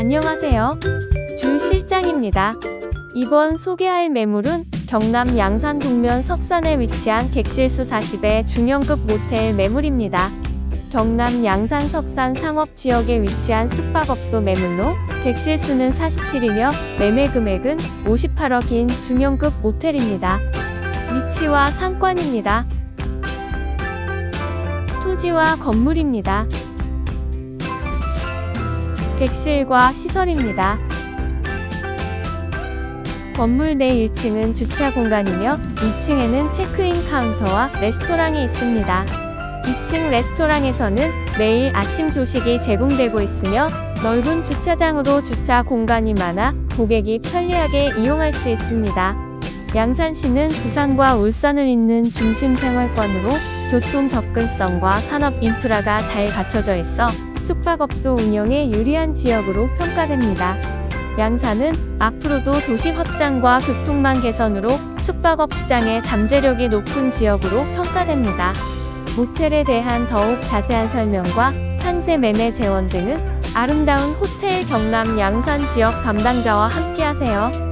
안녕하세요. 주 실장입니다. 이번 소개할 매물은 경남 양산 동면 석산에 위치한 객실수 40의 중형급 모텔 매물입니다. 경남 양산 석산 상업지역에 위치한 숙박업소 매물로 객실수는 40실이며 매매 금액은 58억인 중형급 모텔입니다. 위치와 상권입니다. 토지와 건물입니다. 객실과 시설입니다. 건물 내 1층은 주차 공간이며 2층에는 체크인 카운터와 레스토랑이 있습니다. 2층 레스토랑에서는 매일 아침 조식이 제공되고 있으며 넓은 주차장으로 주차 공간이 많아 고객이 편리하게 이용할 수 있습니다. 양산시는 부산과 울산을 잇는 중심 생활권으로 교통 접근성과 산업 인프라가 잘 갖춰져 있어 숙박업소 운영에 유리한 지역으로 평가됩니다. 양산은 앞으로도 도시 확장과 교통망 개선으로 숙박업 시장의 잠재력이 높은 지역으로 평가됩니다. 모텔에 대한 더욱 자세한 설명과 상세 매매 재원 등은 아름다운 호텔 경남 양산 지역 담당자와 함께 하세요.